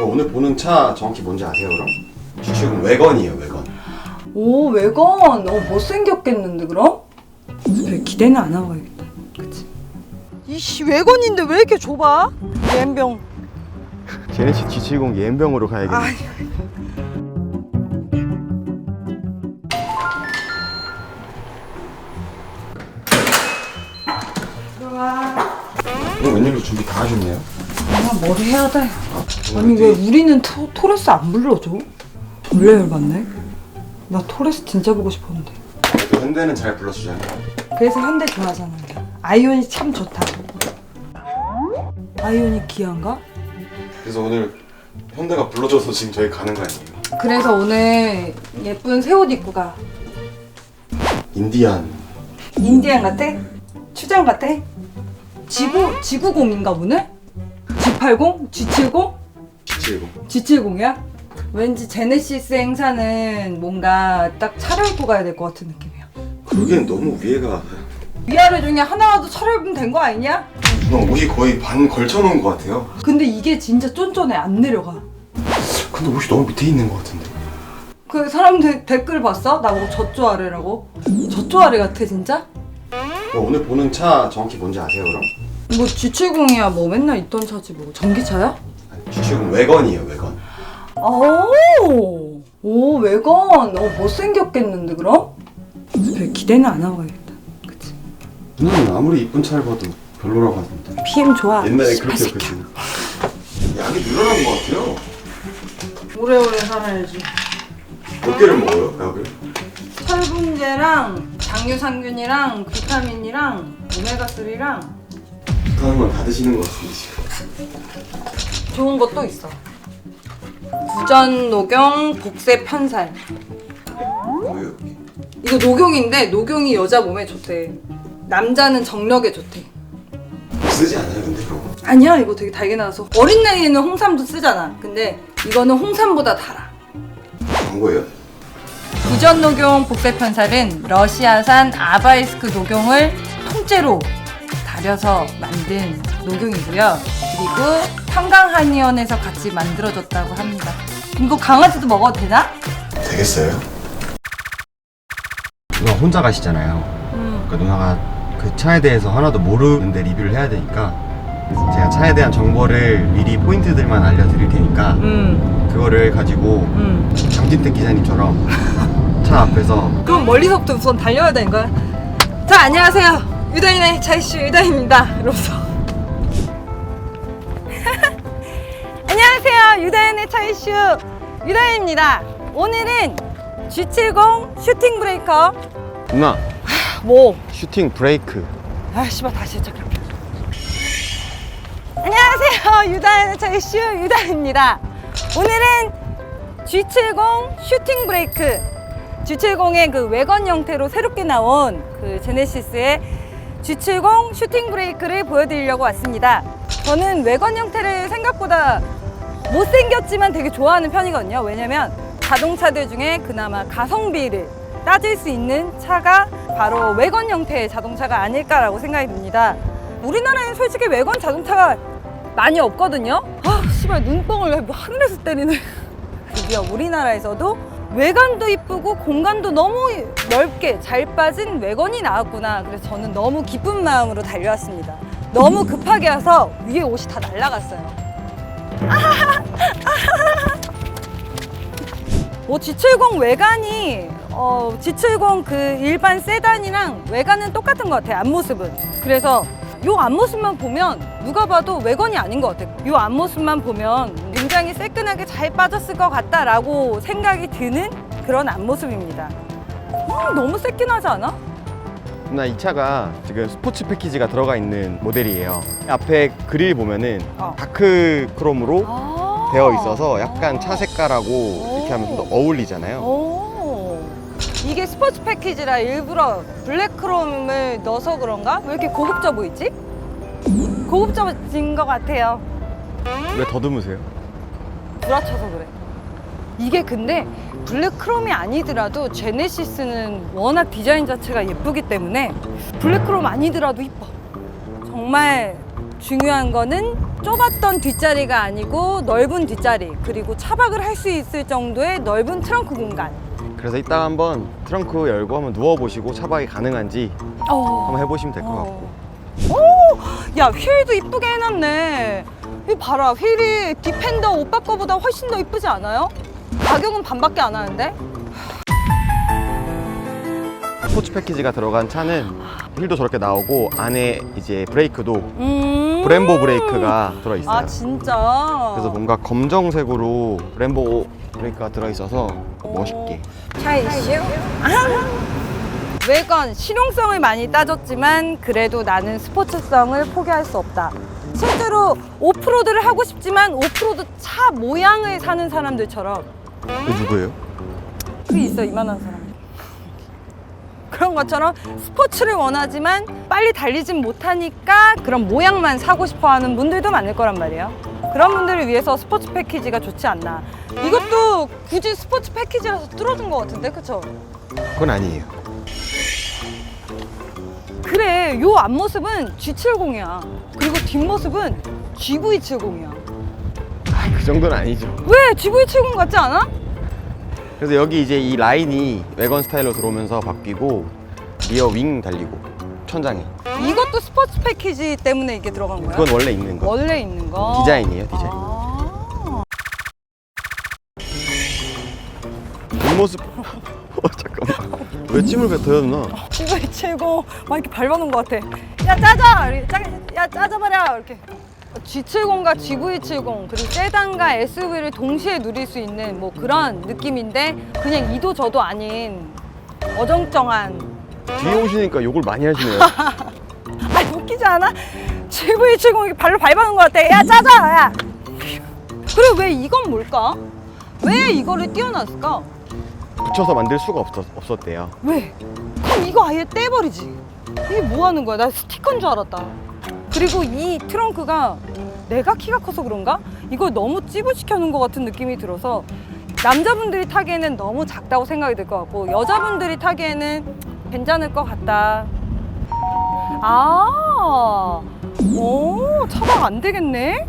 그 오늘 보는 차 정확히 뭔지 아세요 그럼? 주축은 외건이에요 외건 오 외건 어 못생겼겠는데 그럼? 별 기대는 안 하고 가야겠다 그치? 이씨 외건인데 왜 이렇게 좁아? 옌병 제네시 G70 예엔병으로 가야겠네 아 오늘 웬일로 준비 다 하셨네요? 아 머리 해야 돼 아니 왜 우리는 토, 토레스 안 불러줘? 원래 열받네 나 토레스 진짜 보고 싶었는데 그래도 현대는 잘 불러주잖아요 그래서 현대 좋아하잖아요 아이오닉 참 좋다 아이오닉 기아인가? 그래서 오늘 현대가 불러줘서 지금 저희 가는 거 아니에요? 그래서 오늘 예쁜 새 옷 입고 가 인디안 인디안 같아? 추장 같아? 지구 지구공인가 오늘? G80? G70? G70 G70이야? 왠지 제네시스 행사는 뭔가 딱 차려입고 가야 될 것 같은 느낌이야. 그러기엔 너무 위에가 위아래 중에 하나라도 차려입으면 된 거 아니냐? 누나 옷이 거의 반 걸쳐놓은 것 같아요 근데 이게 진짜 쫀쫀해 안 내려가. 근데 옷이 너무 밑에 있는 것 같은데 그 사람들 댓글 봤어? 나보고 젖조 아래라고? 젖조 아래 같아 진짜? 그 오늘 보는 차 정확히 뭔지 아세요 그럼? 뭐 G70이야 뭐 맨날 있던 차지 뭐 전기차야? 주축은 외건이에요 외건 오, 오 외건 어 못생겼겠는데 그럼? 별 기대는 안 하고 가야겠다 그치? 누나는 아무리 이쁜 차를 봐도 별로라고 하던데 PM 좋아 옛날에 그렇게. 했거든요 약이 늘어난 것 같아요 오래오래 살아야지 몇 개를 먹어요 약을? 철분제랑 장유산균이랑 비타민이랑 오메가3랑 하는 건다 드시는 것 같은데 지금. 좋은 것도 있어. 구전 녹용 복세 편살. 뭐예요 여기? 이거 녹용인데 녹용이 여자 몸에 좋대. 남자는 정력에 좋대. 쓰지 않아요 근데 그런 거? 아니야 이거 되게 달게 나와서. 어린 나이에는 홍삼도 쓰잖아. 근데 이거는 홍삼보다 달아. 광고예요? 구전 녹용 복세 편살은 러시아산 아바이스크 녹용을 통째로 달여서 만든 녹용이고요. 그리고 평강한의원에서 같이 만들어졌다고 합니다. 이거 강아지도 먹어도 되나? 되겠어요? 누나 혼자 가시잖아요 음. 그러니까 누나가 그 차에 대해서 하나도 모르는데 리뷰를 해야 되니까 제가 차에 대한 정보를 미리 포인트들만 알려드릴 테니까 음. 그거를 가지고 음. 장진택 기자님처럼 차 앞에서 그럼 멀리서부터 우선 달려야 되는 거야? 자 안녕하세요. 유다인의 차이슈 유다입니다. 이러면서. 안녕하세요. 유다인의 차이슈 유다입니다. 오늘은 G70 슈팅 브레이커 누나 뭐? 슈팅 브레이크 아 씨발 다시 시작해. 안녕하세요. 유다인의 차이슈 유다입니다. 오늘은 G70 슈팅 브레이크 G70의 그 외관 형태로 새롭게 나온 그 제네시스의 G70 슈팅 브레이크를 보여드리려고 왔습니다. 저는 외관 형태를 생각보다 못생겼지만 되게 좋아하는 편이거든요. 왜냐면 자동차들 중에 그나마 가성비를 따질 수 있는 차가 바로 외관 형태의 자동차가 아닐까라고 생각이 듭니다. 우리나라에는 솔직히 외관 자동차가 많이 없거든요. 아, 씨발 눈뻥을 왜 하늘에서 때리네. 드디어 우리나라에서도 외관도 이쁘고 공간도 너무 넓게 잘 빠진 외관이 나왔구나. 그래서 저는 너무 기쁜 마음으로 달려왔습니다. 너무 급하게 와서 위에 옷이 다 날라갔어요. 뭐 G70 외관이 어, G70 그 일반 세단이랑 외관은 똑같은 것 같아요. 앞모습은. 그래서 요 앞모습만 보면 누가 봐도 외관이 아닌 것 같아요. 요 앞모습만 보면 굉장히 새끈하게 잘 빠졌을 것 같다라고 생각이 드는 그런 앞모습입니다. 음, 너무 새끈하지 않아? 누나 이 차가 지금 스포츠 패키지가 들어가 있는 모델이에요 앞에 그릴 보면은 어. 다크 크롬으로 아~ 되어 있어서 약간 아. 차 색깔하고 이렇게 하면 좀 더 어울리잖아요 오. 이게 스포츠 패키지라 일부러 블랙 크롬을 넣어서 그런가? 왜 이렇게 고급져 보이지? 고급져진 것 같아요. 왜 더듬으세요? 구라쳐서 그래. 이게 근데 블랙 크롬이 아니더라도 제네시스는 워낙 디자인 자체가 예쁘기 때문에 블랙 크롬 아니더라도 이뻐. 정말 중요한 거는 좁았던 뒷자리가 아니고 넓은 뒷자리 그리고 차박을 할 수 있을 정도의 넓은 트렁크 공간. 그래서 이따 한번 트렁크 열고 한번 누워보시고 차박이 가능한지 어. 한번 해보시면 될것 같고 오, 야 휠도 이쁘게 해놨네. 이 봐라 휠이 디펜더 오빠 거보다 훨씬 더 이쁘지 않아요? 가격은 반밖에 안 하는데? 스포츠 패키지가 들어간 차는 휠도 저렇게 나오고 안에 이제 브레이크도 음. 브렘보 브레이크가 들어있어요 아 진짜. 그래서 뭔가 검정색으로 브렘보 브레이크가 들어있어서 멋있게 차 이슈. 외관 실용성을 많이 따졌지만 그래도 나는 스포츠성을 포기할 수 없다. 실제로 오프로드를 하고 싶지만 오프로드 차 모양을 사는 사람들처럼 그 누구예요? 그 있어 이만한 사람. 그런 것처럼 스포츠를 원하지만 빨리 달리진 못하니까 그런 모양만 사고 싶어 하는 분들도 많을 거란 말이에요. 그런 분들을 위해서 스포츠 패키지가 좋지 않나. 이것도 굳이 스포츠 패키지라서 뚫어준 것 같은데, 그쵸? 그건 아니에요 그래, 요 앞모습은 G70이야. 그리고 뒷모습은 GV70이야. 아, 그 정도는 아니죠 왜 GV70 같지 않아? 그래서 여기 이제 이 라인이 외건 스타일로 들어오면서 바뀌고 리어 윙 달리고 천장에 이것도 스포츠 패키지 때문에 이게 들어간 거야? 그건 원래 있는 거 원래 있는 거. 디자인이에요 디자인 아. 뒷모습 어, 잠깐만 왜 침을 뱉어요 누나 이거 최고 막 이렇게 밟아놓은 것 같아. 야 짜자, 이렇게 짜, 야 짜자마자 이렇게. G70과 GV70 그리고 세단과 SUV를 동시에 누릴 수 있는 뭐 그런 느낌인데 그냥 이도 저도 아닌 어정쩡한. 뒤에 오시니까 욕을 많이 하시네요 아 웃기지 않아? GV70 이렇게 발로 밟아놓은 것 같아. 야 짜자, 야. 그리고 왜 이건 뭘까? 왜 이거를 띄워놨을까? 붙여서 만들 수가 없었, 없었대요 왜? 그럼 이거 아예 떼버리지. 이게 뭐 하는 거야? 나 스티커인 줄 알았다. 그리고 이 트렁크가 내가 키가 커서 그런가? 이걸 너무 찌부시켜 놓은 것 같은 느낌이 들어서 남자분들이 타기에는 너무 작다고 생각이 들 것 같고 여자분들이 타기에는 괜찮을 것 같다. 아, 오, 차박 안 되겠네?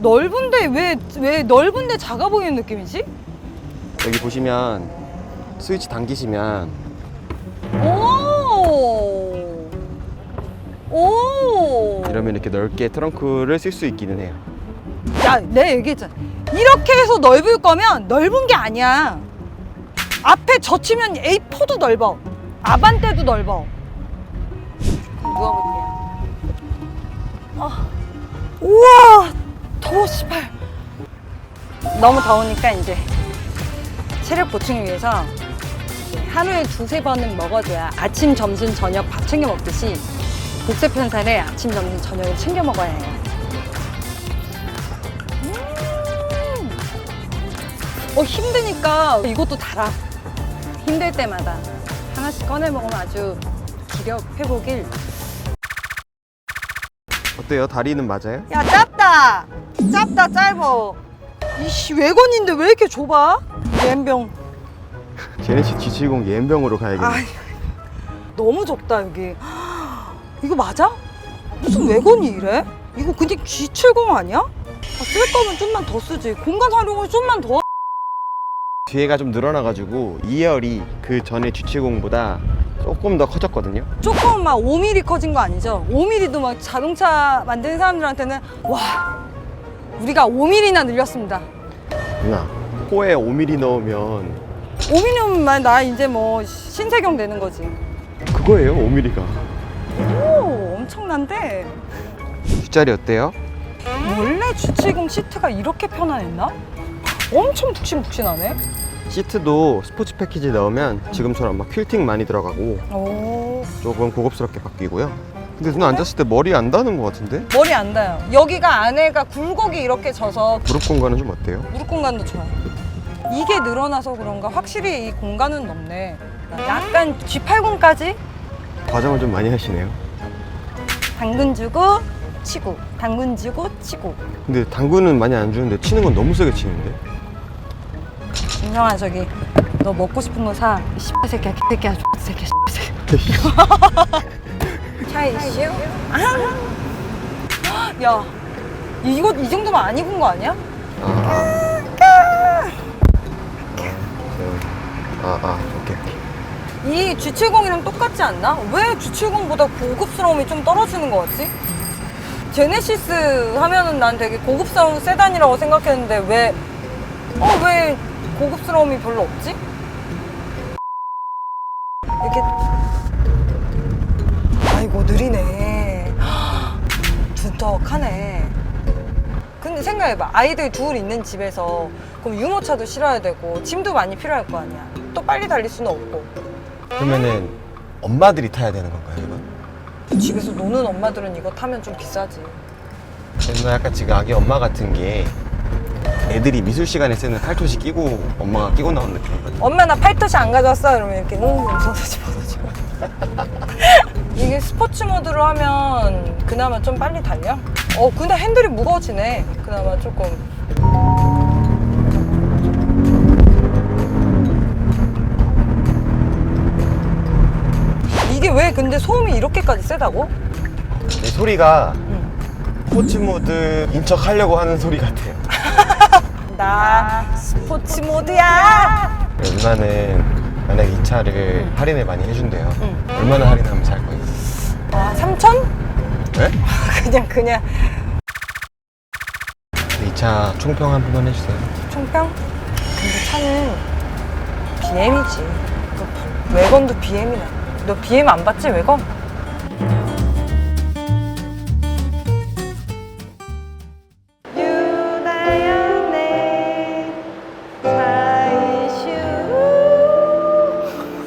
넓은데 왜, 왜 넓은데 작아 보이는 느낌이지? 여기 보시면 스위치 당기시면 이러면 이렇게 넓게 트렁크를 쓸 수 있기는 해요 야, 내가 얘기했잖아. 이렇게 해서 넓을 거면 넓은 게 아니야. 앞에 젖히면 A4도 넓어. 아반떼도 넓어. 누워볼게요. 아, 우와! 더워, 씨발. 너무 더우니까 이제 체력 보충을 위해서 하루에 두세 번은 먹어줘야 아침, 점심, 저녁 밥 챙겨 먹듯이 복세 편살에 아침, 점심, 저녁을 챙겨 먹어야 해요. 음. 어 힘드니까 이것도 달아. 힘들 때마다 하나씩 꺼내 먹으면 아주 기력 회복일. 어때요? 다리는 맞아요? 야 짧다. 짧다 짧어. 이씨 외건인데 왜 이렇게 좁아? 옌병. 제네시 G70 예엔병으로 가야겠네 아 너무 좁다 여기. 이거 맞아? 무슨 외건이 이래? 이거 그냥 G70 아니야? 아, 쓸 거면 좀만 더 쓰지. 공간 활용을 좀만 더. 뒤에가 좀 늘어나가지고 2열이 그 전에 G70보다 조금 더 커졌거든요 조금 막 5mm 커진 거 아니죠? 5mm도 막 자동차 만드는 사람들한테는 와 우리가 5mm나 늘렸습니다. 누나 코에 5mm 넣으면 5mm면 나 이제 뭐 신세경 되는 거지. 그거예요 5mm가 오 엄청난데 뒷자리 어때요? 원래 G70 시트가 이렇게 편안했나? 엄청 푹신푹신하네. 시트도 스포츠 패키지 넣으면 지금처럼 막 퀼팅 많이 들어가고 오 조금 고급스럽게 바뀌고요 근데 누나 앉았을 때 머리 안 닿는 것 같은데? 머리 안 닿아요. 여기가 안에가 굴곡이 이렇게 져서 무릎 공간은 좀 어때요? 무릎 공간도 좋아. 이게 늘어나서 그런가 확실히 이 공간은 넓네. 약간 G80까지 과정을 좀 많이 하시네요 당근 주고 치고 당근 주고 치고. 근데 당구는 많이 안 주는데 치는 건 너무 세게 치는데? 윤정아 저기 너 먹고 싶은 거사. 씨발 새끼야 새끼야 새끼야 새끼야. 차 이슈? 야 이거 이 정도면 안 입은 거 아니야? 아, 아, 아, 오케 이. 이 G70이랑 똑같지 않나? 왜 G70보다 고급스러움이 좀 떨어지는 것 같지? 제네시스 하면은 난 되게 고급스러운 세단이라고 생각했는데 왜, 어, 왜 고급스러움이 별로 없지? 이렇게, 아이고, 느리네. 두턱하네. 근데 생각해봐. 아이들 둘 있는 집에서 그럼 유모차도 실어야 되고 짐도 많이 필요할 거 아니야. 또 빨리 달릴 수는 없고. 그러면은 엄마들이 타야 되는 건가요, 이건? 집에서 노는 엄마들은 이거 타면 좀 비싸지. 누나 약간 지금 아기 엄마 같은 게 애들이 미술 시간에 쓰는 팔토시 끼고 엄마가 끼고 나온 느낌이거든. 엄마 나 팔토시 안 가져왔어? 이러면 이렇게 응 웃어서 집어서 이게 스포츠 모드로 하면 그나마 좀 빨리 달려? 어 근데 핸들이 무거워지네. 그나마 조금. 이게 왜 근데 소음이 이렇게까지 세다고? 이 소리가 응. 스포츠 모드 인척 하려고 하는 소리 같아요. 나 스포츠 모드야. 누나는 만약 이 차를 할인을 많이 해준대요. 응. 얼마나 할인하면 살 거예요? 아 3천? 네? 그냥 그냥 이 차 총평 한 번만 해주세요. 총평? 근데 차는 BM이지. 외건도 BM이나. 너 BM 안 봤지 외건?